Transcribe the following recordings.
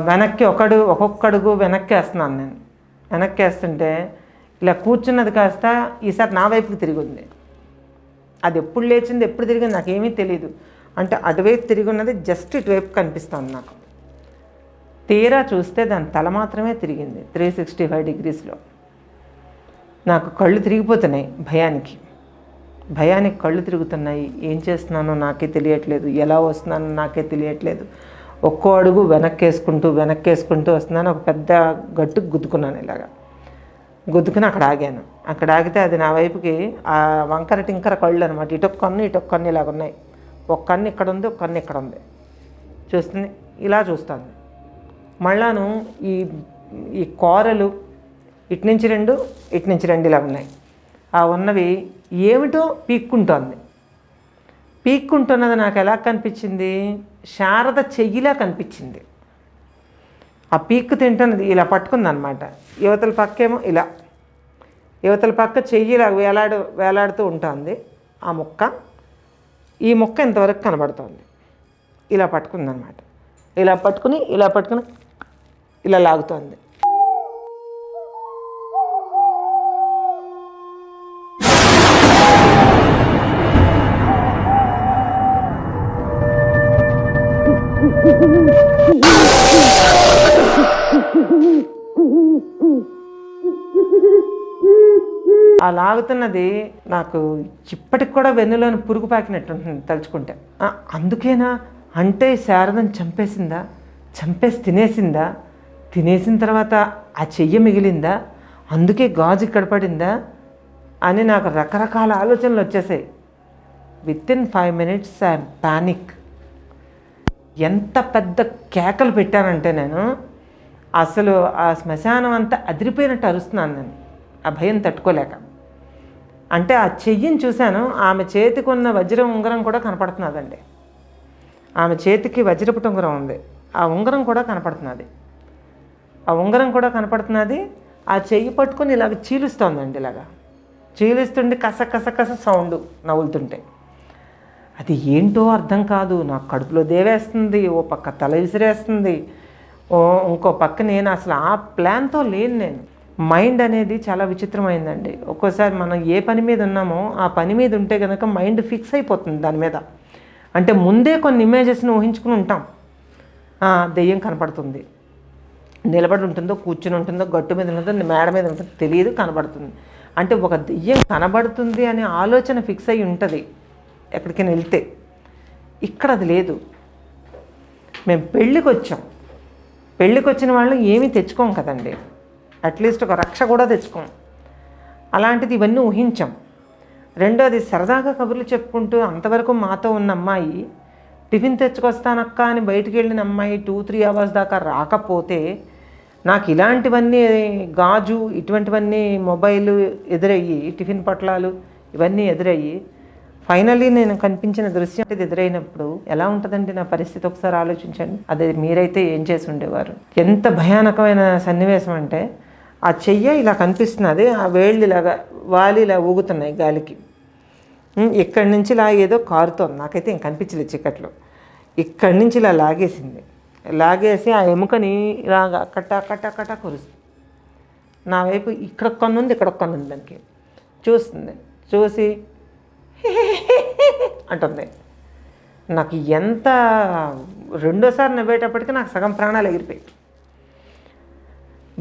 వెనక్కి ఒకడు ఒక్కొక్కడుగు వెనక్కి వేస్తున్నాను నేను. వెనక్కి వేస్తుంటే ఇలా కూర్చున్నది కాస్త ఈసారి నా వైపుకి తిరిగి ఉంది అది ఎప్పుడు లేచింది ఎప్పుడు తిరిగింది నాకేమీ తెలియదు అంటే అటువైపు తిరిగి ఉన్నది జస్ట్ ఇటువైపు కనిపిస్తుంది నాకు. తీరా చూస్తే దాని తల మాత్రమే తిరిగింది త్రీ సిక్స్టీ ఫైవ్ డిగ్రీస్లో. నాకు కళ్ళు తిరిగిపోతున్నాయి భయానికి. భయానికి కళ్ళు తిరుగుతున్నాయి. ఏం చేస్తున్నానో నాకే తెలియట్లేదు. ఎలా వస్తున్నానో నాకే తెలియట్లేదు. ఒక్కో అడుగు వెనక్కేసుకుంటూ వెనక్కేసుకుంటూ వస్తున్నాను. ఒక పెద్ద గట్టుకు గుద్దుకున్నాను ఇలాగా. గుద్దుకుని అక్కడ ఆగాను. అక్కడ ఆగితే అది నా వైపుకి ఆ వంకర టింకర కళ్ళు అనమాట ఇటొక్క కన్ను ఇలాగ ఉన్నాయి. ఒక కన్ను ఇక్కడ ఉంది ఒక కన్ను ఇక్కడ ఉంది. చూస్తుంది ఇలా చూస్తాను. మళ్ళాను ఈ ఈ కూరలు ఇటు నుంచి రెండు ఇటు నుంచి రెండు ఇలా ఉన్నాయి. ఆ ఉన్నవి ఏమిటో పీక్కుంటోంది. పీక్కుంటున్నది నాకు ఎలా కనిపించింది? శారద చెయ్యిలా కనిపించింది. ఆ పీక్ తింటున్నది ఇలా పట్టుకుందనమాట. యువతల పక్కేమో ఇలా. యువతల పక్క చెయ్యి ఇలా వేలాడు వేలాడుతూ ఉంటుంది ఆ ముక్క. ఈ మొక్క ఇంతవరకు కనబడుతోంది. ఇలా పట్టుకుందనమాట. ఇలా పట్టుకుని ఇలా పట్టుకుని ఇలా లాగుతోంది. ఆ లాగుతున్నది నాకు ఇప్పటికి కూడా వెన్నులోని పురుగు పాకినట్టు ఉంటుంది తలుచుకుంటే. అందుకేనా? అంటే శారదను చంపేసిందా? చంపేసి తినేసిందా? తినేసిన తర్వాత ఆ చెయ్యి మిగిలిందా? అందుకే గాజు ఇక్కడ పడిందా? అని నాకు రకరకాల ఆలోచనలు వచ్చేసాయి. Within five minutes I panic ఎంత పెద్ద కేకలు పెట్టానంటే నేను అసలు ఆ శ్మశానం అంతా అదిరిపోయినట్టు అరుస్తున్నాను నేను. ఆ భయం తట్టుకోలేక. అంటే ఆ చెయ్యిని చూశాను. ఆమె చేతికి ఉన్న వజ్రం ఉంగరం కూడా కనపడుతున్నదండి. ఆమె చేతికి వజ్రపుట ఉంగరం ఉంది. ఆ ఉంగరం కూడా కనపడుతున్నది. ఆ ఉంగరం కూడా కనపడుతున్నది. ఆ చెయ్యి పట్టుకొని ఇలాగ చీలుస్తోందండి ఇలాగా. చీలుస్తుంటే కస కస కస సౌండ్ నవ్వులుతుంటే. అది ఏంటో అర్థం కాదు. నాకు కడుపులో దేవేస్తుంది. ఓ పక్క తల విసిరేస్తుంది. ఓ ఇంకో పక్క నేను అసలు ఆ ప్లాన్తో లేను నేను. మైండ్ అనేది చాలా విచిత్రమైందండి. ఒక్కోసారి మనం ఏ పని మీద ఉన్నామో ఆ పని మీద ఉంటే కనుక మైండ్ ఫిక్స్ అయిపోతుంది దాని మీద. అంటే ముందే కొన్ని ఇమేజెస్ని ఊహించుకుని ఉంటాం. దెయ్యం కనపడుతుంది. నిలబడి ఉంటుందో కూర్చుని ఉంటుందో గట్టు మీద ఉంటుందో మేడ మీద ఉంటుందో తెలియదు కనబడుతుంది. అంటే ఒక దెయ్యం కనబడుతుంది అనే ఆలోచన ఫిక్స్ అయి ఉంటుంది ఎక్కడికైనా వెళ్తే. ఇక్కడ అది లేదు. మేము పెళ్ళికి వచ్చాం పెళ్ళికి వచ్చిన వాళ్ళు ఏమీ తెచ్చుకోం కదండి. అట్లీస్ట్ ఒక రక్ష కూడా తెచ్చుకోం. అలాంటిది ఇవన్నీ ఊహించాం. రెండోది సరదాగా కబుర్లు చెప్పుకుంటూ అంతవరకు మాతో ఉన్న అమ్మాయి టిఫిన్ తెచ్చుకొస్తానక్క అని బయటికి వెళ్ళిన అమ్మాయి టూ త్రీ అవర్స్ దాకా రాకపోతే నాకు ఇలాంటివన్నీ గాజు ఇటువంటివన్నీ మొబైల్ ఎదురయ్యి టిఫిన్ పొట్లాలు ఇవన్నీ ఎదురయ్యి ఫైనల్లీ నేను కనిపించిన దృశ్యం ఇది ఎదురైనప్పుడు ఎలా ఉంటుందండి నా పరిస్థితి ఒకసారి ఆలోచించండి. అది మీరైతే ఏం చేసి ఉండేవారు? ఎంత భయానకమైన సన్నివేశం అంటే ఆ చెయ్య ఇలా కనిపిస్తున్నది ఆ వేళ్ళు ఇలాగా వాలి ఇలా ఊగుతున్నాయి గాలికి. ఇక్కడి నుంచి ఇలా ఏదో కారుతోంది నాకైతే ఇంక కనిపించలేదు చీకట్లో. ఇక్కడి నుంచి ఇలా లాగేసింది. లాగేసి ఆ ఎముకని ఇలా కట్ట కట్ట కట్ట కురుస్తుంది. నా వైపు ఇక్కడ కొన్ని ఉంది ఇక్కడ ఉంది దానికి. చూస్తుంది. చూసి అంటుంది. నాకు ఎంత రెండోసారి నవ్వేటప్పటికి నాకు సగం ప్రాణాలు ఎగిరిపోయాయి.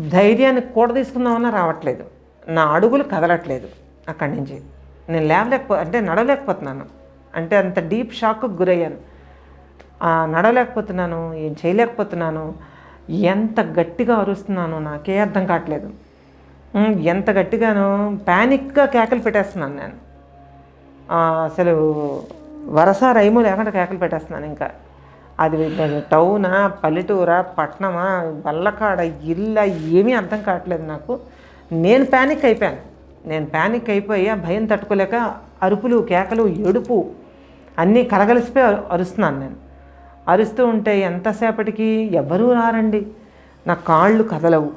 ధైర్యాన్ని కూడ తీసుకుందామన్నా రావట్లేదు. నా అడుగులు కదలట్లేదు అక్కడి నుంచి. నేను లేవలేకపో అంటే నడవలేకపోతున్నాను. అంటే అంత డీప్ షాక్కి గురయ్యాను. నడవలేకపోతున్నాను ఏం చేయలేకపోతున్నాను. ఎంత గట్టిగా అరుస్తున్నాను నాకే అర్థం కావట్లేదు. ఎంత గట్టిగానో ప్యానిక్గా కేకలు పెట్టేస్తున్నాను నేను. అసలు వరస రైము లేకుండా కేకలు పెట్టేస్తున్నాను ఇంకా. అది టౌనా పల్లెటూరా పట్టణమా బల్లకాడ ఇల్లా ఏమీ అర్థం కావట్లేదు నాకు. నేను ప్యానిక్ అయిపోయాను. నేను ప్యానిక్ అయిపోయి ఆ భయం తట్టుకోలేక అరుపులు కేకలు ఏడుపు అన్నీ కలగలిసిపోయి అరుస్తున్నాను నేను. అరుస్తూ ఉంటే ఎంతసేపటికి ఎవ్వరూ రారండి. నా కాళ్ళు కదలవు.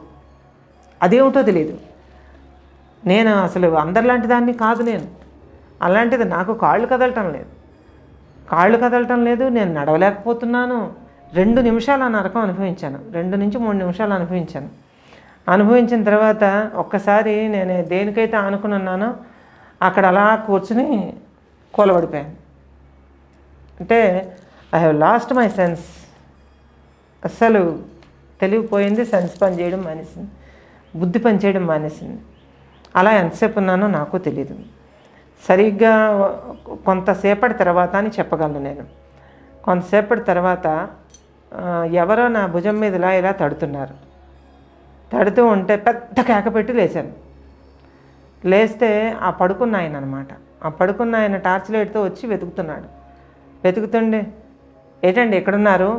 అదేమిటో తెలియదు నేను అసలు అందరిలాంటి దాన్ని కాదు నేను. అలాంటిది నాకు కాళ్ళు కదలటం లేదు. కాళ్ళు కదలటం లేదు నేను నడవలేకపోతున్నాను. రెండు నిమిషాలు ఆ నరకం అనుభవించాను. రెండు నుంచి మూడు నిమిషాలు అనుభవించాను. అనుభవించిన తర్వాత ఒక్కసారి నేను దేనికైతే ఆనుకుని ఉన్నానో అక్కడ అలా కూర్చుని కూలబడిపోయాను. అంటే I have lost my sense అస్సలు తెలివిపోయింది సెన్స్ పని చేయడం మానేసింది. బుద్ధి పని చేయడం మానేసింది. అలా ఎంతసేపు ఉన్నానో నాకు తెలియదు సరిగ్గా కొంతసేపటి తర్వాత అని చెప్పగలను నేను. కొంతసేపటి తర్వాత ఎవరో నా భుజం మీద ఇలా ఇలా తడుతున్నారు. తడుతూ ఉంటే పెద్ద కేక పెట్టి లేచాను. లేస్తే ఆ పడుకున్న ఆయన అనమాట ఆ పడుకున్న ఆయన టార్చ్ లైట్తో వచ్చి వెతుకుతున్నాడు. వెతుకుతుండే ఏటండి ఎక్కడున్నారు?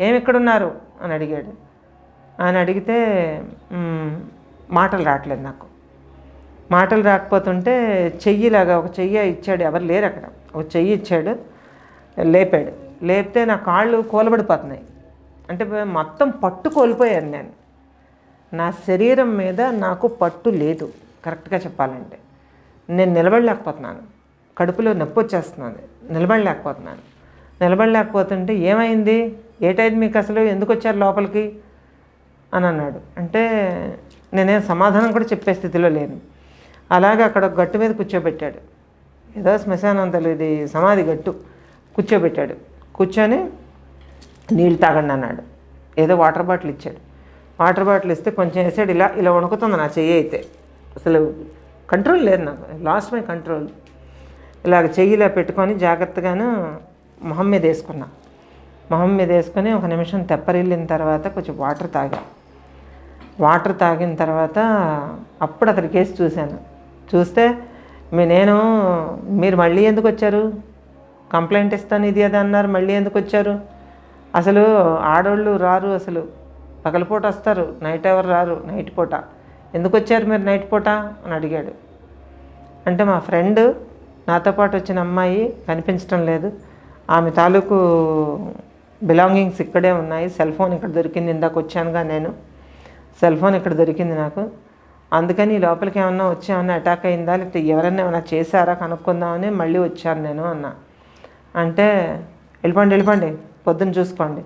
ఏమి ఎక్కడున్నారు అని అడిగాడు. ఆయన అడిగితే మాటలు రావట్లేదు నాకు. మాటలు రాకపోతుంటే చెయ్యిలాగా ఒక చెయ్యి ఇచ్చాడు. ఎవరు లేరు అక్కడ. ఒక చెయ్యి ఇచ్చాడు. లేపాడు. లేపితే నా కాళ్ళు కూలబడిపోతున్నాయి. అంటే మొత్తం పట్టు కోల్పోయాను నేను. నా శరీరం మీద నాకు పట్టు లేదు. కరెక్ట్గా చెప్పాలంటే. నేను నిలబడలేకపోతున్నాను. కడుపులో నొప్పి వచ్చేస్తున్నది నిలబడలేకపోతున్నాను. నిలబడలేకపోతుంటే ఏమైంది? ఏటైంది మీకు అసలు? ఎందుకు వచ్చారు లోపలికి? అని అన్నాడు. అంటే నేనేం సమాధానం కూడా చెప్పే స్థితిలో లేను. అలాగే అక్కడ ఒక గట్టు మీద కూర్చోబెట్టాడు. ఏదో శ్మశానం తెలియదు సమాధి గట్టు కూర్చోబెట్టాడు. కూర్చొని నీళ్ళు తాగండి అన్నాడు. ఏదో వాటర్ బాటిల్ ఇచ్చాడు. వాటర్ బాటిల్ ఇస్తే కొంచెం వేసాడు. ఇలా ఇలా వణుకుతుంది నా చెయ్యి అయితే. అసలు కంట్రోల్ లేదు నాకు. Lost my control. ఇలాగ చెయ్యి ఇలా పెట్టుకొని జాగ్రత్తగాను మొహం మీద వేసుకున్నా. మొహం మీద వేసుకొని ఒక నిమిషం తెప్పరిల్లిన తర్వాత కొంచెం వాటర్ తాగా. వాటర్ తాగిన తర్వాత అప్పుడు అతడి కేసు చూశాను. చూస్తే మీ నేను మీరు మళ్ళీ ఎందుకు వచ్చారు? కంప్లైంట్ ఇస్తాను ఇది అది అన్నారు మళ్ళీ ఎందుకు వచ్చారు? అసలు ఆడవాళ్ళు రారు అసలు. పగలపూట వస్తారు నైట్ ఎవరు రారు నైట్ పూట. ఎందుకు వచ్చారు మీరు నైట్ పూట? అని అడిగాడు. అంటే మా ఫ్రెండ్ నాతో పాటు వచ్చిన అమ్మాయి కనిపించడం లేదు. ఆమె తాలూకు బిలాంగింగ్స్ ఇక్కడే ఉన్నాయి. సెల్ ఫోన్ ఇక్కడ దొరికింది ఇందాక వచ్చానుగా నేను. సెల్ ఫోన్ ఇక్కడ దొరికింది నాకు. అందుకని ఈ లోపలికి ఏమన్నా వచ్చామన్నా అటాక్ అయిందా? లేకపోతే ఎవరైనా ఏమైనా చేశారా? కనుక్కుందామని మళ్ళీ వచ్చాను నేను అన్నా. అంటే వెళ్ళిపోండి వెళ్ళిపోండి. పొద్దున్న చూసుకోండి.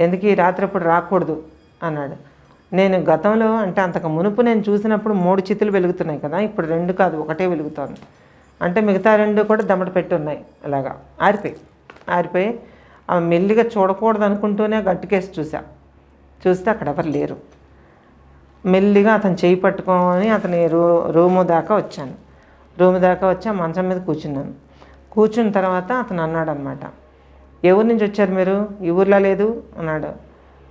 ఎందుకు ఈ రాత్రి ఇప్పుడు రాకూడదు? అన్నాడు. నేను గతంలో అంటే అంతకు మునుపు నేను చూసినప్పుడు మూడు చితులు వెలుగుతున్నాయి కదా ఇప్పుడు రెండు కాదు ఒకటే వెలుగుతోంది. అంటే మిగతా రెండు కూడా దమ్మట పెట్టి ఉన్నాయి అలాగా. ఆరిపోయి ఆరిపోయి ఆ మెల్లిగా చూడకూడదు అనుకుంటూనే గట్టుకేసి చూసా. చూస్తే అక్కడ ఎవరు లేరు. మెల్లిగా అతను చేయి పట్టుకోమని అతని రూ రూము దాకా వచ్చాను. రూమ్ దాకా వచ్చి ఆ మంచం మీద కూర్చున్నాను. కూర్చున్న తర్వాత అతను అన్నాడు అనమాట ఎవరి నుంచి వచ్చారు మీరు? ఈ ఊర్లో లేదు? అన్నాడు.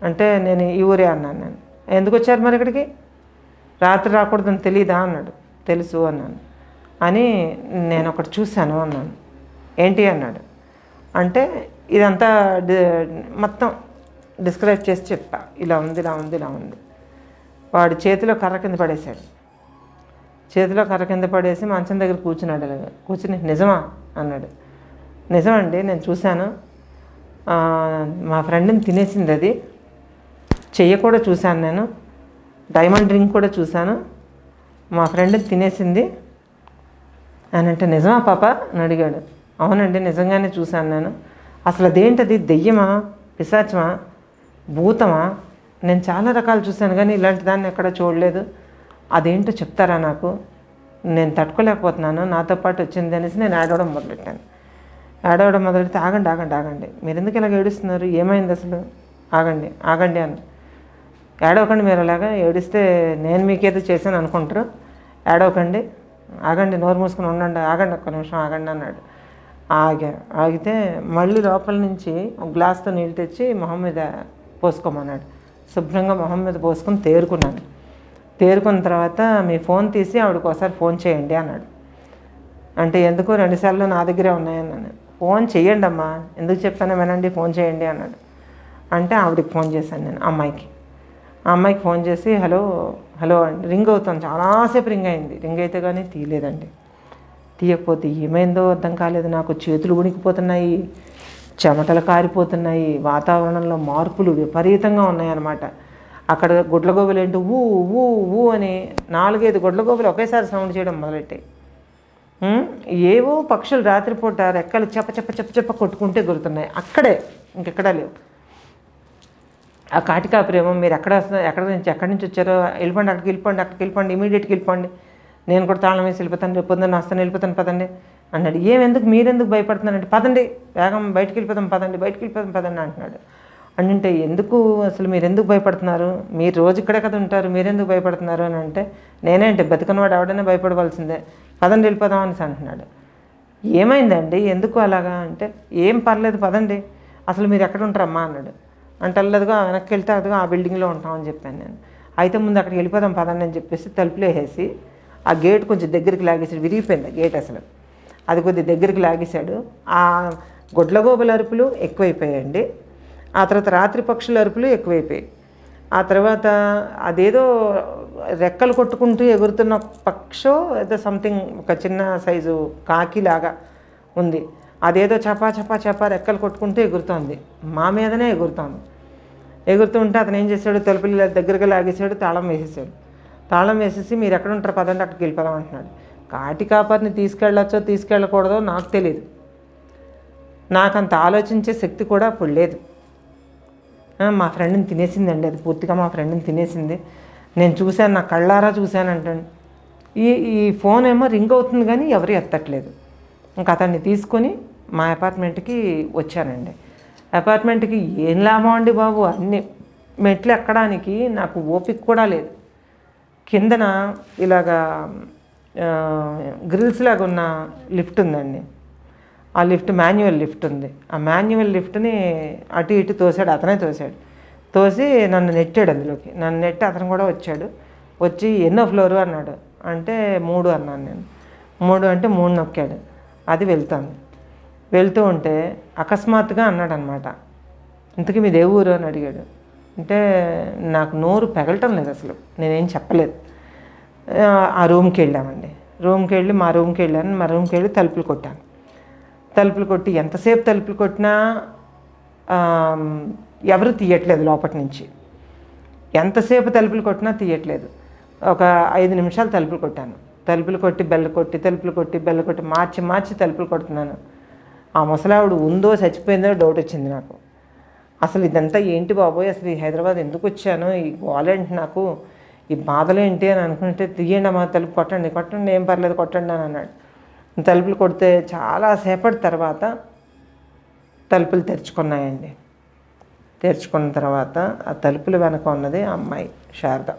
అంటే నేను ఈ ఊరే అన్నాను నేను. ఎందుకు వచ్చారు మరి ఇక్కడికి? రాత్రి రాకూడదని తెలీదా? అన్నాడు. తెలుసు అన్నాను. అని నేను ఒకటి చూశాను అన్నాను. ఏంటి? అన్నాడు. అంటే ఇదంతా డి మొత్తం డిస్క్రైబ్ చేసి చెప్పా. ఇలా ఉంది ఇలా ఉంది ఇలా ఉంది. వాడు చేతిలో కర్ర కింద పడేశాడు. చేతిలో కర్ర కింద పడేసి మంచం దగ్గర కూర్చున్నాడు. అలాగ కూర్చుని నిజమా? అన్నాడు. నిజమండి నేను చూశాను. మా ఫ్రెండ్ని తినేసింది అది. చెయ్య కూడా చూశాను నేను. డైమండ్ రింగ్ కూడా చూశాను. మా ఫ్రెండ్ని తినేసింది. అని అంటే నిజమా పాప? అని అడిగాడు. అవునండి నిజంగానే చూశాను నేను. అసలు అదేంటది? దెయ్యమా? పిశాచమా? భూతమా? నేను చాలా రకాలు చూశాను కానీ ఇలాంటి దాన్ని ఎక్కడ చూడలేదు. అదేంటో చెప్తారా నాకు? నేను తట్టుకోలేకపోతున్నాను నాతో పాటు వచ్చింది అనేసి నేను ఆడవడం మొదలెట్టాను ఆడవడం మొదలెడితే ఆగండి ఆగండి ఆగండి. మీరు ఎందుకు ఇలాగ ఏడుస్తున్నారు? ఏమైంది అసలు? ఆగండి ఆగండి అని. ఏడవకండి మీరు అలాగా ఏడిస్తే నేను మీకేదో చేశాను అనుకుంటారు. ఏడవకండి ఆగండి నోరు మూసుకొని ఉండండి ఆగండి ఒక్క నిమిషం ఆగండి అన్నాడు. ఆగా ఆగితే మళ్ళీ లోపల నుంచి ఒక గ్లాస్తో నీళ్ళు తెచ్చి మొహం మీద పోసుకోమన్నాడు. శుభ్రంగా మొహం మీద పోసుకొని తేరుకున్నాను. తేరుకున్న తర్వాత మీ ఫోన్ తీసి ఆవిడకి ఒకసారి ఫోన్ చేయండి అన్నాడు. అంటే ఎందుకు రెండుసార్లు నా దగ్గరే ఉన్నాయన్నాను. ఫోన్ చేయండి అమ్మా ఎందుకు చెప్తానో వినండి ఫోన్ చేయండి అన్నాడు. అంటే ఆవిడకి ఫోన్ చేశాను నేను అమ్మాయికి. ఆ అమ్మాయికి ఫోన్ చేసి హలో హలో అండి. రింగ్ అవుతాను చాలాసేపు రింగ్ అయింది. రింగ్ అయితే కానీ తీయలేదండి. తీయకపోతే ఏమైందో అర్థం కాలేదు నాకు చేతులు ఉనికిపోతున్నాయి చెమటలు కారిపోతున్నాయి వాతావరణంలో మార్పులు విపరీతంగా ఉన్నాయన్నమాట. అక్కడ గుడ్లగోబులు ఏంటో? ఊ ఊ ఊ అని నాలుగైదు గుడ్లగోబులు ఒకేసారి సౌండ్ చేయడం మొదలెట్టాయి. ఏవో పక్షులు రాత్రిపూట రెక్కలు చెప్ప చెప్ప చెప్ప చెప్ప కొట్టుకుంటే గురుతున్నాయి. అక్కడే ఇంకెక్కడా లేవు. ఆ కాటికా ప్రేమ మీరు ఎక్కడ వస్తున్నారు ఎక్కడ నుంచి ఎక్కడి నుంచి వచ్చారో వెళ్ళిపోండి అక్కడికి వెళ్ళిపోండి అక్కడికి వెళ్ళిపోండి ఇమీడియట్గా వెళ్ళిపోండి. నేను కూడా తాళం వేసి వెళ్ళిపోతాను రేపు పొద్దున్న వస్తాను వెళ్ళిపోతాను పదండి. అన్నాడు ఏమెందుకు? మీరెందుకు భయపడుతున్నారంటే పదండి వేగం బయటికి వెళ్ళిపోదాం పదండి బయటికి వెళ్ళిపోదాం పదండి అంటున్నాడు. అంటుంటే ఎందుకు అసలు మీరు ఎందుకు భయపడుతున్నారు? మీరు రోజు ఇక్కడే కదా ఉంటారు మీరెందుకు భయపడుతున్నారు? అని అంటే నేనేంటి బతికనవాడు ఎవడైనా భయపడవలసిందే. పదండి వెళ్ళిపోదాం అనేసి అంటున్నాడు. ఏమైందండి? ఎందుకు అలాగా? అంటే ఏం పర్లేదు పదండి. అసలు మీరు ఎక్కడ ఉంటారమ్మా? అన్నాడు. అంటే వెళ్ళదుగా వెనక్కి వెళ్తే అదిగా ఆ బిల్డింగ్లో ఉంటామని చెప్పాను నేను. అయితే ముందు అక్కడికి వెళ్ళిపోదాం పదండి అని చెప్పేసి తలుపులు వేసేసి ఆ గేట్ కొంచెం దగ్గరికి లాగేసి విరిగిపోయింది గేట్ అసలు. అది కొద్ది దగ్గరికి లాగేశాడు. ఆ గొడ్లగోబల అరుపులు ఎక్కువైపోయాయండి. ఆ తర్వాత రాత్రి పక్షుల అరుపులు ఎక్కువైపోయాయి. ఆ తర్వాత అదేదో రెక్కలు కొట్టుకుంటూ ఎగురుతున్న పక్షో ఏదో సంథింగ్ ఒక చిన్న సైజు కాకిలాగా ఉంది. అదేదో చపా చపా చపా రెక్కలు కొట్టుకుంటూ ఎగురుతోంది. మా మీదనే ఎగురుతోంది. ఎగురుతుంటే అతను ఏం చేశాడు? తలుపులు దగ్గరగా లాగేశాడు తాళం వేసేసాడు తాళం వేసేసి మీరు ఎక్కడ ఉంటారు పదండి అక్కడికి వెళ్ళిపోదాం అంటున్నాడు. కాటి కాపర్ని తీసుకెళ్ళొచ్చో తీసుకెళ్ళకూడదో నాకు తెలియదు నాకంత ఆలోచించే శక్తి కూడా అప్పుడు లేదు. మా ఫ్రెండ్ని తినేసిందండి అది పూర్తిగా మా ఫ్రెండ్ని తినేసింది. నేను చూశాను నా కళ్ళారా చూశానంటండి ఈ ఈ ఫోన్ ఏమో రింగ్ అవుతుంది కానీ ఎవరు ఎత్తట్లేదు. ఇంకా అతన్ని తీసుకొని మా అపార్ట్మెంట్కి వచ్చానండి. అపార్ట్మెంట్కి ఏం లాభం అండి బాబు? అన్ని మెట్లు ఎక్కడానికి నాకు ఓపిక కూడా లేదు. కిందన ఇలాగా గ్రిల్స్ లాగా ఉన్న లిఫ్ట్ ఉందండి ఆ లిఫ్ట్ మాన్యువల్ లిఫ్ట్ ఉంది ఆ మాన్యువల్ లిఫ్ట్ని అటు ఇటు తోసాడు అతనే తోసాడు. తోసి నన్ను నెట్టాడు అందులోకి. నన్ను నెట్టి అతను కూడా వచ్చాడు. వచ్చి ఎన్నో ఫ్లోరు అన్నాడు. అంటే మూడు అన్నాను నేను. మూడు అంటే మూడు నొక్కాడు. అది వెళ్తాను. వెళ్తూ ఉంటే అకస్మాత్తుగా అన్నాడు అనమాట ఇంతకీ మీది ఏ ఊరు అని అడిగాడు. అంటే నాకు నోరు పెగలటం లేదు అసలు. నేనేం చెప్పలేదు. ఆ, రూమ్కి వెళ్ళామండి. రూమ్కి వెళ్ళి మా రూమ్కి వెళ్ళాను. మా రూమ్కి వెళ్ళి తలుపులు కొట్టాను. తలుపులు కొట్టి ఎంతసేపు తలుపులు కొట్టినా ఎవరు తీయట్లేదు లోపటి నుంచి. ఎంతసేపు తలుపులు కొట్టినా తీయట్లేదు. ఒక ఐదు నిమిషాలు తలుపులు కొట్టాను. తలుపులు కొట్టి బెల్ల కొట్టి తలుపులు కొట్టి బెల్ల కొట్టి మార్చి మార్చి తలుపులు కొడుతున్నాను. ఆ ముసలావిడ ఉందో చచ్చిపోయిందో డౌట్ వచ్చింది నాకు. అసలు ఇదంతా ఏంటి బాబోయ్? అసలు ఈ హైదరాబాద్ ఎందుకు వచ్చాను? ఈ గోలేంటి నాకు? ఈ బాధలు ఏంటి అని అనుకుంటే తీయండి అమ్మా తలుపు కొట్టండి కొట్టండి ఏం పర్లేదు కొట్టండి అని అన్నాడు. తలుపులు కొడితే చాలా సేపటి తర్వాత తలుపులు తెరుచుకున్నాయండి. తెరుచుకున్న తర్వాత ఆ తలుపులు వెనక ఉన్నది ఆ అమ్మాయి శారద.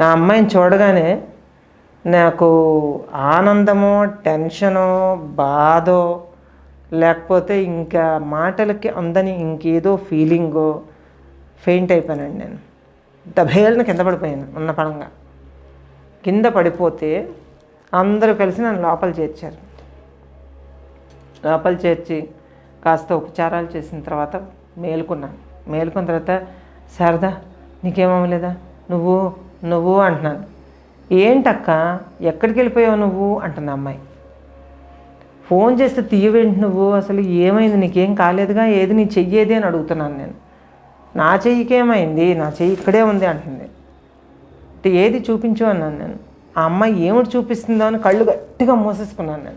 నా అమ్మాయిని చూడగానే నాకు ఆనందమో టెన్షనో బాధో లేకపోతే ఇంకా మాటలకి అందని ఇంకేదో ఫీలింగో ఫెయింట్ అయిపోయానండి నేను. దభేళ్ళని కింద పడిపోయాను ఉన్న పడంగా కింద పడిపోతే అందరూ కలిసి నన్ను లోపల చేర్చారు. లోపల చేర్చి కాస్త ఉపచారాలు చేసిన తర్వాత మేలుకున్నాను. మేలుకున్న తర్వాత శారదా నీకేమవ్వలేదా నువ్వు నువ్వు అంటున్నాను. ఏంటక్క? ఎక్కడికి వెళ్ళిపోయావు నువ్వు? అంటుంది అమ్మాయి. ఫోన్ చేస్తే తీయవేంటి నువ్వు? అసలు ఏమైంది? నీకేం కాలేదుగా? ఏది? నీ చెయ్యేది? అని అడుగుతున్నాను నేను. నా చెయ్యికేమైంది? నా చెయ్యి ఇక్కడే ఉంది అంటుంది. అంటే ఏది చూపించు అన్నాను నేను. ఆ అమ్మాయి ఏమిటి చూపిస్తుందో అని కళ్ళు గట్టిగా మూసేసుకున్నాను నేను.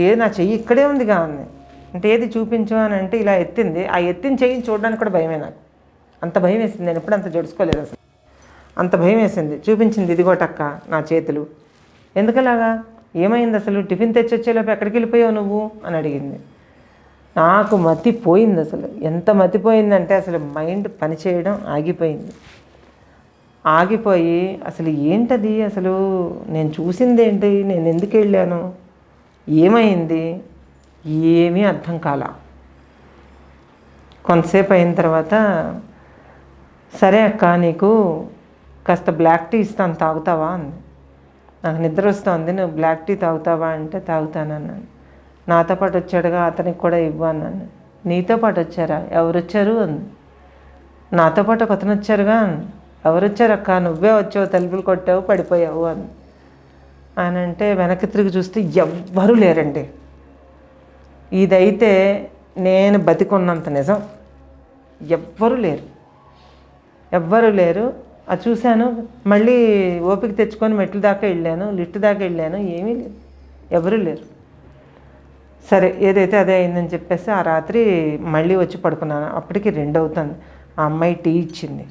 ఏ నా చెయ్యి ఇక్కడే ఉందిగా అంది. అంటే ఏది చూపించు అని అంటే ఇలా ఎత్తింది. ఆ ఎత్తిన చెయ్యిని చూడడానికి కూడా భయమే నాకు. అంత భయం వేసింది. నేను ఎప్పుడు అంత జడుచుకోలేదు అసలు. అంత భయం వేసింది. చూపించింది ఇదిగోటక్క నా చేతులు. ఎందుకలాగా? ఏమైంది అసలు? టిఫిన్ తెచ్చొచ్చేలోపు ఎక్కడికి వెళ్ళిపోయావు నువ్వు? అని అడిగింది. నాకు మతి పోయింది అసలు. ఎంత మతిపోయిందంటే అసలు మైండ్ పనిచేయడం ఆగిపోయింది. ఆగిపోయి అసలు ఏంటది అసలు? నేను చూసింది ఏంటి నేను ఎందుకు వెళ్ళాను? ఏమైంది? ఏమీ అర్థం కాల. కొంతసేపు అయిన తర్వాత సరే అక్క నీకు కాస్త బ్లాక్ టీ ఇస్తాను తాగుతావా? అంది. నాకు నిద్ర వస్తుంది నువ్వు బ్లాక్ టీ తాగుతావా? అంటే తాగుతాను అన్నాను నాతో పాటు వచ్చాడుగా అతనికి కూడా ఇవ్వు అని నీతో పాటు వచ్చారా? ఎవరు వచ్చారు అంది. నాతో పాటు ఒక అతను వచ్చారుగా ఎవరు నువ్వే వచ్చావు తలుపులు కొట్టావు పడిపోయావు అని ఆయన అంటే వెనక్కి తిరిగి చూస్తే ఎవ్వరూ లేరండి. ఇదైతే నేను బతికున్నంత నిజం. ఎవ్వరూ లేరు. ఎవ్వరూ లేరు. అది చూశాను మళ్ళీ ఓపిక తెచ్చుకొని మెట్లు దాకా వెళ్ళాను లిఫ్ట్ దాకా వెళ్ళాను ఏమీ లేదు. ఎవరూ లేరు. సరే ఏదైతే అదే అయిందని చెప్పేసి ఆ రాత్రి మళ్ళీ వచ్చి పడుకున్నాను. అప్పటికి రెండు అవుతుంది ఆ అమ్మాయి టీ ఇచ్చింది.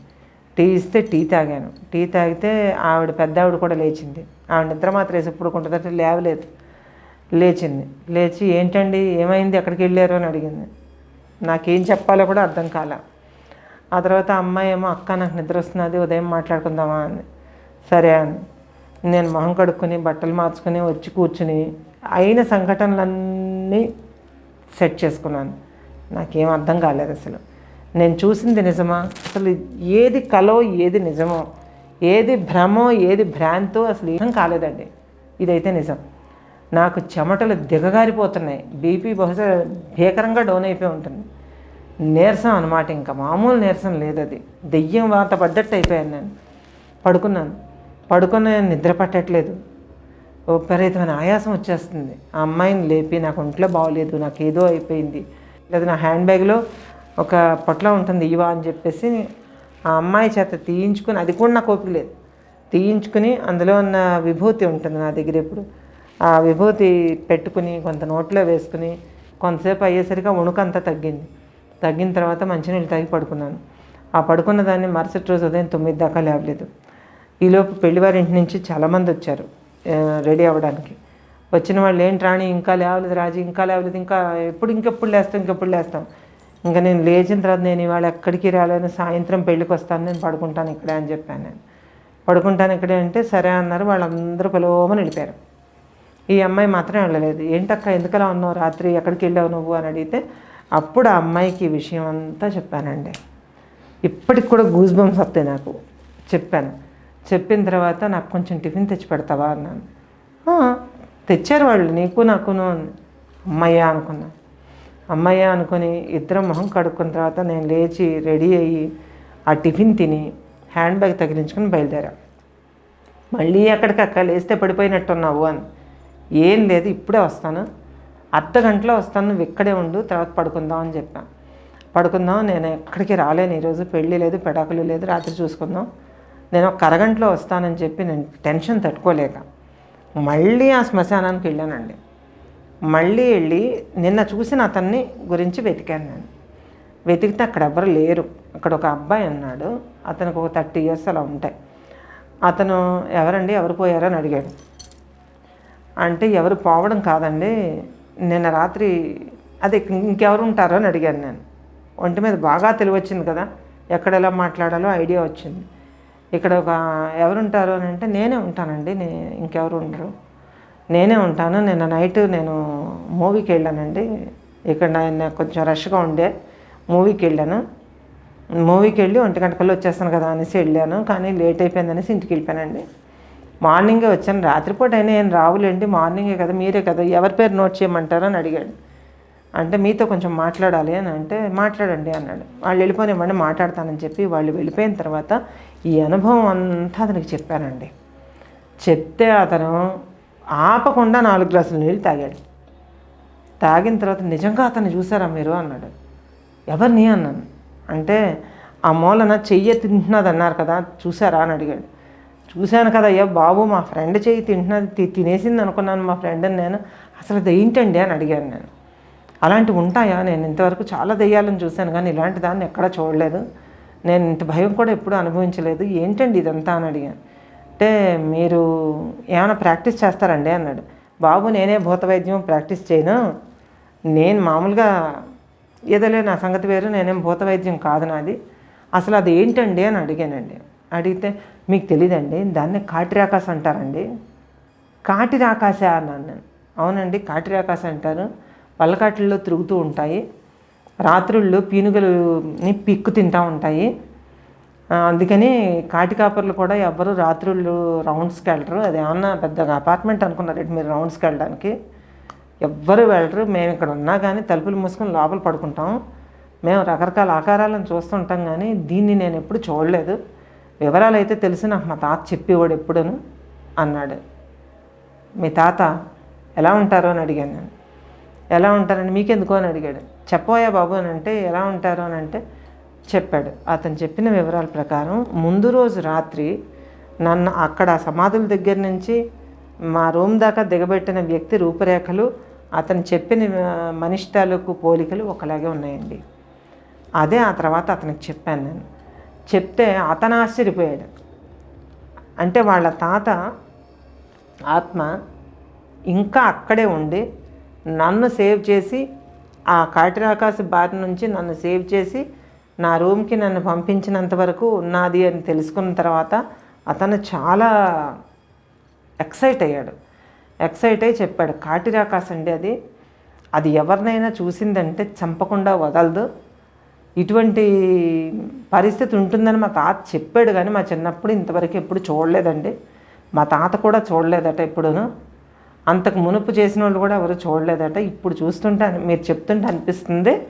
టీ ఇస్తే టీ తాగాను. టీ తాగితే ఆవిడ పెద్ద ఆవిడ కూడా లేచింది. ఆవిడ నిద్ర మాత్రం వేసి ఎప్పుడు లేవలేదు. లేచింది. లేచి ఏంటండి ఏమైంది ఎక్కడికి వెళ్ళారు అని అడిగింది. నాకేం చెప్పాలో కూడా అర్థం కాల. ఆ తర్వాత అమ్మాయి ఏమో అక్క నాకు నిద్ర వస్తున్నది ఉదయం మాట్లాడుకుందామా? అని సరే అని నేను మొహం కడుక్కొని బట్టలు మార్చుకొని వచ్చి కూర్చుని అయిన సంఘటనలన్నీ సెట్ చేసుకున్నాను. నాకేం అర్థం కాలేదు అసలు. నేను చూసింది నిజమా? అసలు ఏది కలో ఏది నిజమో ఏది భ్రమో ఏది భ్రాంతో అసలు ఏం కాలేదండి. ఇదైతే నిజం. నాకు చెమటలు దిగగారిపోతున్నాయి. బీపీ బహుశా భీకరంగా డౌన్ అయిపోయి ఉంటుంది. నీరసం అనమాట ఇంకా. మామూలు నీరసం లేదు అది దెయ్యం వాత పడ్డట్టు అయిపోయాను నేను. పడుకున్నాను. పడుకున్న నిద్ర పట్టట్లేదు. విపరీతమైన ఆయాసం వచ్చేస్తుంది. ఆ అమ్మాయిని లేపి నాకు ఒంట్లో బాగోలేదు నాకు ఏదో అయిపోయింది. లేదా నా హ్యాండ్ బ్యాగ్లో ఒక పొట్ల ఉంటుంది ఇవా అని చెప్పేసి ఆ అమ్మాయి చేత తీయించుకుని అది కూడా నాకు ఓపిక లేదు. తీయించుకుని అందులో ఉన్న విభూతి ఉంటుంది నా దగ్గర ఇప్పుడు ఆ విభూతి పెట్టుకుని కొంత నోట్లో వేసుకుని కొంతసేపు అయ్యేసరికి వణుకంతా తగ్గింది. తగ్గిన తర్వాత మంచినీళ్ళు తాగి పడుకున్నాను. ఆ పడుకున్న దాన్ని మరుసటి రోజు ఉదయం తొమ్మిది దాకా లేవలేదు. ఈలోపు పెళ్ళివారింటి నుంచి చాలామంది వచ్చారు. రెడీ అవ్వడానికి. వచ్చిన వాళ్ళు ఏంటి రాణి ఇంకా లేవలేదు రాజు ఇంకా లేవలేదు ఇంకా ఎప్పుడు ఇంకెప్పుడు లేస్తాం ఇంకెప్పుడు లేస్తాం. ఇంకా నేను లేచిన తర్వాత నేను ఇవాళ ఎక్కడికి రాలేను సాయంత్రం పెళ్ళికి వస్తాను నేను పడుకుంటాను ఇక్కడే అని చెప్పాను నేను. పడుకుంటాను ఇక్కడే అంటే సరే అన్నారు వాళ్ళందరూ పిలవమని వెళ్ళిపోయారు. ఈ అమ్మాయి మాత్రం వెళ్ళలేదు. ఏంటక్క ఎందుకలా ఉన్నావు? రాత్రి ఎక్కడికి వెళ్ళావు నువ్వు? అని అడిగితే అప్పుడు ఆ అమ్మాయికి విషయం అంతా చెప్పానండి. ఇప్పటికి కూడా గూస్ బంప్స్ వస్తాయి నాకు. చెప్పాను. చెప్పిన తర్వాత నాకు కొంచెం టిఫిన్ తెచ్చి పెడతావా అన్నాను. తెచ్చారు వాళ్ళు నీకు నాకును అని అమ్మయ్య అనుకున్నా. అమ్మయ్య అనుకొని ఇద్దరం మొహం కడుక్కున్న తర్వాత నేను లేచి రెడీ అయ్యి ఆ టిఫిన్ తిని హ్యాండ్ బ్యాగ్ తగిలించుకుని బయలుదేరా. మళ్ళీ ఎక్కడికి అక్క? లేస్తే పడిపోయినట్టున్నావు అని. ఏం లేదు ఇప్పుడే వస్తాను. అర్ధ గంటలో వస్తాను నువ్వు ఇక్కడే ఉండు తర్వాత పడుకుందాం అని చెప్పాను పడుకుందాం నేను ఎక్కడికి రాలేను ఈరోజు పెళ్ళి లేదు పెడాకులు లేదు రాత్రి చూసుకుందాం. నేను ఒక అరగంటలో వస్తానని చెప్పి నేను టెన్షన్ తట్టుకోలేక మళ్ళీ ఆ శ్మశానానికి వెళ్ళానండి. మళ్ళీ వెళ్ళి నిన్న చూసిన అతన్ని గురించి వెతికాను నేను. వెతికితే అక్కడ ఎవరు లేరు. అక్కడ ఒక అబ్బాయి అన్నాడు అతనికి ఒక థర్టీ ఇయర్స్ అలా ఉంటాయి. అతను ఎవరండి? ఎవరు పోయారని అడిగాడు. అంటే ఎవరు పోవడం కాదండి. నిన్న రాత్రి అదే ఇంకెవరు ఉంటారో అని అడిగాను నేను. ఒంటి మీద బాగా తెలివచ్చింది కదా. ఎక్కడ ఎలా మాట్లాడాలో ఐడియా వచ్చింది. ఇక్కడ ఒక ఎవరు ఉంటారు అని అంటే నేనే ఉంటానండి నే ఇంకెవరు ఉండరు. నేనే ఉంటాను నిన్న నైట్ నేను మూవీకి వెళ్ళానండి. ఇక్కడ నేను కొంచెం రష్గా ఉండే మూవీకి వెళ్ళాను. మూవీకి వెళ్ళి ఒంటి గంటకల్లో వచ్చేస్తాను కదా అనేసి వెళ్ళాను కానీ లేట్ అయిపోయింది అనేసి ఇంటికి వెళ్ళిపోయానండి. మార్నింగే వచ్చాను రాత్రిపూట అయినా ఏం రావులేండి మార్నింగే కదా మీరే కదా ఎవరి పేరు నోట్ చేయమంటారు అని అడిగాడు. అంటే మీతో కొంచెం మాట్లాడాలి అని అంటే మాట్లాడండి అన్నాడు. వాళ్ళు వెళ్ళిపోనివ్వండి మాట్లాడతానని చెప్పి వాళ్ళు వెళ్ళిపోయిన తర్వాత ఈ అనుభవం అంతా అతనికి చెప్పానండి. చెప్తే అతను ఆపకుండా నాలుగు గ్లాసులు నీళ్ళు తాగాడు. తాగిన తర్వాత నిజంగా అతన్ని చూసారా మీరు? అన్నాడు. ఎవరిని? అన్నాను. అంటే ఆ మూలన చెయ్యి తింటున్నది అన్నారు కదా చూసారా? అని అడిగాడు. చూశాను కదా అయ్యా బాబు మా ఫ్రెండ్ చెయ్యి తింటున్నది తి- తినేసింది అనుకున్నాను మా ఫ్రెండ్ని నేను. అసలు అది ఏంటండి? అని అడిగాను నేను. అలాంటివి ఉంటాయా? నేను ఇంతవరకు చాలా దెయ్యాలను చూశాను కానీ ఇలాంటి దాన్ని ఎక్కడా చూడలేదు. నేను ఇంత భయం కూడా ఎప్పుడూ అనుభవించలేదు. ఏంటండి ఇదంతా అని అడిగాను. అంటే మీరు ఏమైనా ప్రాక్టీస్ చేస్తారండి అన్నాడు. బాబు నేనే భూత వైద్యం ప్రాక్టీస్ చేయను. నేను మామూలుగా ఏదోలే నా సంగతి వేరు నేనేం భూత వైద్యం కాదు నాది. అసలు అది ఏంటండి అని అడిగానండి. అడిగితే మీకు తెలియదండి దాన్ని కాటిరాకాశ అంటారండి. కాటిరాకాశ అన్నాను నేను. అవునండి కాటిరాకాశ అంటారు. పల్లకాటిల్లో తిరుగుతూ ఉంటాయి. రాత్రుళ్ళు పీనుగలుని పిక్కు తింటూ ఉంటాయి. అందుకని అందుకని కాటికాపర్లు కూడా ఎవ్వరు రాత్రుళ్ళు రౌండ్స్కి వెళ్ళరు. అది ఏమన్నా పెద్దగా అపార్ట్మెంట్ అనుకున్నారండి మీరు రౌండ్స్కి వెళ్ళడానికి? ఎవ్వరు వెళ్ళరు. మేము ఇక్కడ ఉన్నా కానీ తలుపులు మూసుకొని లోపల పడుకుంటాం. మేము రకరకాల ఆకారాలను చూస్తుంటాం కానీ దీన్ని నేను ఎప్పుడు చూడలేదు. వివరాలు అయితే తెలిసి నాకు మా తాత చెప్పేవాడు ఎప్పుడను అన్నాడు. మీ తాత ఎలా ఉంటారో అని అడిగాను నేను. ఎలా ఉంటారని మీకెందుకు అని అడిగాడు. చెప్పబోయా బాబు అని అంటే ఎలా ఉంటారు అని అంటే చెప్పాడు. అతను చెప్పిన వివరాల ప్రకారం ముందు రోజు రాత్రి నన్ను అక్కడ సమాధుల దగ్గర నుంచి మా రూమ్ దాకా దిగబెట్టిన వ్యక్తి రూపురేఖలు అతను చెప్పిన ఆ, మనిషి తాలూకు పోలికలు ఒకలాగే ఉన్నాయండి. అదే ఆ తర్వాత అతనికి చెప్పాను నేను. చెప్తే అతను ఆశ్చర్యపోయాడు. అంటే వాళ్ళ తాత ఆత్మ ఇంకా అక్కడే ఉండి నన్ను సేవ్ చేసి ఆ కాటిరాకాశ బారి నుంచి నన్ను సేవ్ చేసి నా రూమ్కి నన్ను పంపించినంత వరకు ఉన్నది అని తెలుసుకున్న తర్వాత అతను చాలా ఎక్సైట్ అయ్యాడు. ఎక్సైట్ అయ్యి చెప్పాడు కాటిరాకాశ అండి అది. అది ఎవరినైనా చూసిందంటే చంపకుండా వదలదు. ఇటువంటి పరిస్థితి ఉంటుందని మా తాత చెప్పాడు కానీ మా చిన్నప్పుడు ఇంతవరకు ఎప్పుడు చూడలేదండి. మా తాత కూడా చూడలేదట ఎప్పుడును. అంతకు మునుపు చేసిన వాళ్ళు కూడా ఎవరు చూడలేదట. ఇప్పుడు చూస్తుంటే మీరు చెప్తుంటే అనిపిస్తుంది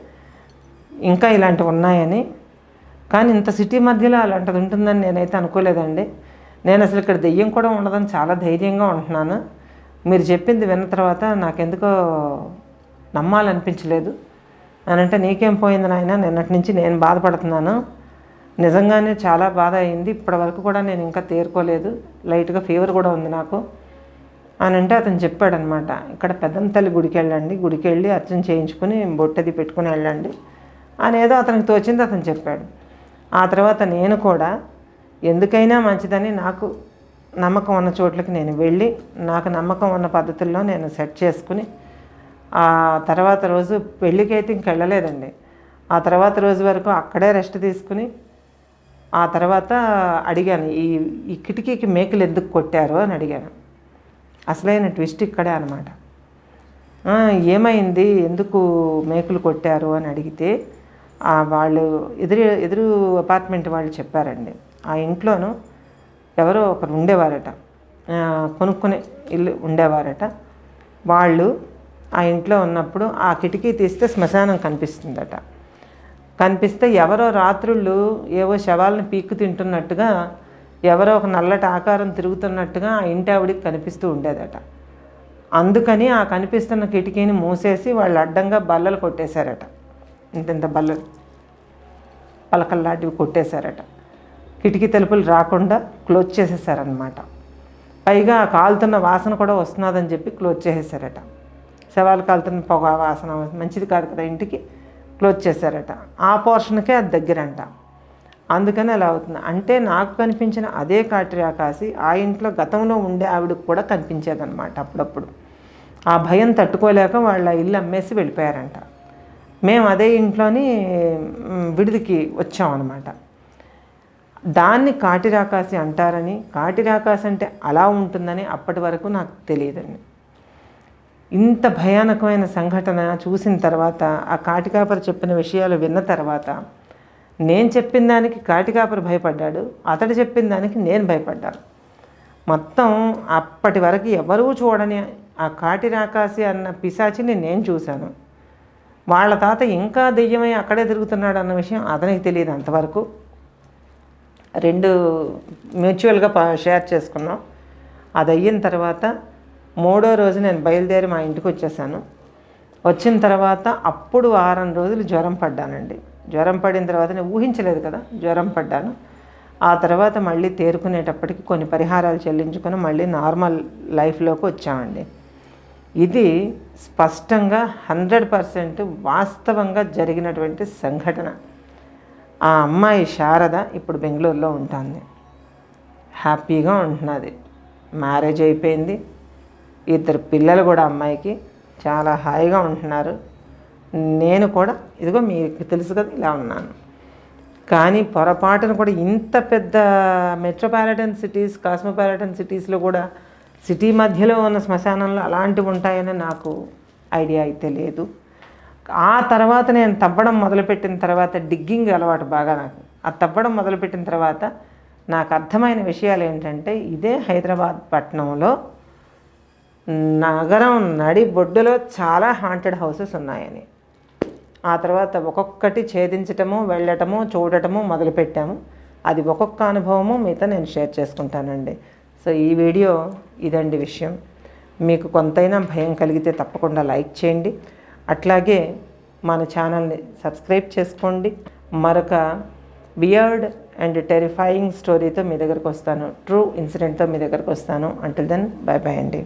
ఇంకా ఇలాంటివి ఉన్నాయని. కానీ ఇంత సిటీ మధ్యలో అలాంటిది ఉంటుందని నేనైతే అనుకోలేదండి. నేను అసలు ఇక్కడ దెయ్యం కూడా ఉండదని చాలా ధైర్యంగా ఉంటున్నాను. మీరు చెప్పింది విన్న తర్వాత నాకెందుకో నమ్మాలనిపించలేదు. అని అంటే నీకేం పోయింది నాయన? నిన్నటి నుంచి నేను బాధపడుతున్నాను. నిజంగానే చాలా బాధ అయింది. ఇప్పటి వరకు కూడా నేను ఇంకా తేరుకోలేదు. లైట్గా ఫీవర్ కూడా ఉంది నాకు. అని అంటే అతను చెప్పాడనమాట ఇక్కడ పెద్దంతల్లి తల్లి గుడికి వెళ్ళండి గుడికి వెళ్ళి అర్చన చేయించుకుని బొట్టది పెట్టుకుని వెళ్ళండి అనేదో అతనికి తోచింది అతను చెప్పాడు. ఆ తర్వాత నేను కూడా ఎందుకైనా మంచిదని నాకు నమ్మకం ఉన్న చోట్లకి నేను వెళ్ళి నాకు నమ్మకం ఉన్న పద్ధతుల్లో నేను సెట్ చేసుకుని ఆ తర్వాత రోజు పెళ్ళికైతే ఇంకెళ్ళలేదండి ఇంక వెళ్ళలేదండి. ఆ తర్వాత రోజు వరకు అక్కడే రెస్ట్ తీసుకుని ఆ తర్వాత అడిగాను ఈ ఈ కిటికీకి మేకలు ఎందుకు కొట్టారు? అని అడిగాను. అసలైన ట్విస్ట్ ఇక్కడే అనమాట ఏమైంది? ఎందుకు మేకులు కొట్టారు అని అడిగితే వాళ్ళు ఎదురు ఎదురు అపార్ట్మెంట్ వాళ్ళు చెప్పారండి. ఆ ఇంట్లోనూ ఎవరో ఒకరు ఉండేవారట. కొనుక్కునే ఇల్లు ఉండేవారట. వాళ్ళు ఆ ఇంట్లో ఉన్నప్పుడు ఆ కిటికీ తీస్తే శ్మశానం కనిపిస్తుందట. కనిపిస్తే ఎవరో రాత్రుళ్ళు ఏవో శవాలను పీక్కు తింటున్నట్టుగా ఎవరో ఒక నల్లటి ఆకారం తిరుగుతున్నట్టుగా ఆ ఇంటి ఆవిడికి కనిపిస్తూ ఉండేదట. అందుకని ఆ కనిపిస్తున్న కిటికీని మూసేసి వాళ్ళు అడ్డంగా బల్లలు కొట్టేశారట. ఇంత బల్లలు పలకలు లాంటివి కొట్టేశారట. కిటికీ తలుపులు రాకుండా క్లోజ్ చేసేసారనమాట పైగా ఆ కాలుతున్న వాసన కూడా వస్తున్నదని చెప్పి క్లోజ్ చేసేసారట. శవాలు కాలుతున్న పొగ వాసన మంచిది కాదు కదా ఇంటికి. క్లోజ్ చేశారట. ఆ పోర్షన్కే అది దగ్గరంట. అందుకని అలా అవుతుంది. అంటే నాకు కనిపించిన అదే కాటి ఆకాశి ఆ ఇంట్లో గతంలో ఉండే ఆవిడకు కూడా కనిపించేదన్నమాట అప్పుడప్పుడు. ఆ భయం తట్టుకోలేక వాళ్ళ ఇల్లు అమ్మేసి వెళ్ళిపోయారంట. మేము అదే ఇంట్లోని విడిదికి వచ్చామన్నమాట. దాన్ని కాటిరాకాశి అంటారని కాటిరాకాశి అంటే అలా ఉంటుందని అప్పటి వరకు నాకు తెలియదండి. ఇంత భయానకమైన సంఘటన చూసిన తర్వాత ఆ కాటికాపర చెప్పిన విషయాలు విన్న తర్వాత నేను చెప్పిన దానికి కాటికాపరి భయపడ్డాడు అతడు చెప్పిన దానికి నేను భయపడ్డాను. మొత్తం అప్పటి వరకు ఎవరూ చూడని ఆ కాటిరాకాసి అన్న పిశాచిని నేను చూశాను. వాళ్ళ తాత ఇంకా దెయ్యమై అక్కడే తిరుగుతున్నాడు అన్న విషయం అతనికి తెలియదు అంతవరకు. రెండు మ్యూచువల్గా షేర్ చేసుకున్నాం. అది అయిన తర్వాత మూడో రోజు నేను బయలుదేరి మా ఇంటికి వచ్చేసాను. వచ్చిన తర్వాత అప్పుడు వారం రోజులు జ్వరం పడ్డానండి. జ్వరం పడిన తర్వాత నేను ఊహించలేదు కదా జ్వరం పడ్డాను. ఆ తర్వాత మళ్ళీ తేరుకునేటప్పటికి కొన్ని పరిహారాలు చెల్లించుకొని మళ్ళీ నార్మల్ లైఫ్లోకి వచ్చామండి. ఇది స్పష్టంగా హండ్రెడ్ పర్సెంట్ వాస్తవంగా జరిగినటువంటి సంఘటన. ఆ అమ్మాయి శారద ఇప్పుడు బెంగళూరులో ఉంటుంది. హ్యాపీగా ఉంటున్నది. మ్యారేజ్ అయిపోయింది. ఇద్దరు పిల్లలు కూడా అమ్మాయికి చాలా హాయిగా ఉంటున్నారు. నేను కూడా ఇదిగో మీకు తెలుసు కదా ఇలా ఉన్నాను. కానీ పొరపాటును కూడా ఇంత పెద్ద మెట్రోపాలిటన్ సిటీస్ కాస్మోపాలిటన్ సిటీస్లో కూడా సిటీ మధ్యలో ఉన్న శ్మశానంలో అలాంటివి ఉంటాయని నాకు ఐడియా అయితే లేదు. ఆ తర్వాత నేను తవ్వడం మొదలుపెట్టిన తర్వాత డిగ్గింగ్ అలవాటు బాగా నాకు. ఆ తవ్వడం మొదలుపెట్టిన తర్వాత నాకు అర్థమైన విషయాలు ఏంటంటే ఇదే హైదరాబాద్ పట్టణంలో నగరం నడి బొడ్డులో చాలా హాంటెడ్ హౌసెస్ ఉన్నాయని. ఆ తర్వాత ఒక్కొక్కటి ఛేదించటము వెళ్ళటము చూడటము మొదలుపెట్టాము. అది ఒక్కొక్క అనుభవము మీతో నేను షేర్ చేసుకుంటానండి. సో ఈ వీడియో ఇదండి విషయం. మీకు కొంతైనా భయం కలిగితే తప్పకుండా లైక్ చేయండి. అట్లాగే మన ఛానల్ని సబ్స్క్రైబ్ చేసుకోండి. మరొక బియర్డ్ అండ్ టెరిఫైయింగ్ స్టోరీతో మీ దగ్గరకు వస్తాను. ట్రూ ఇన్సిడెంట్తో మీ దగ్గరకు వస్తాను. అంటిల్ దెన్ బై బై అండి.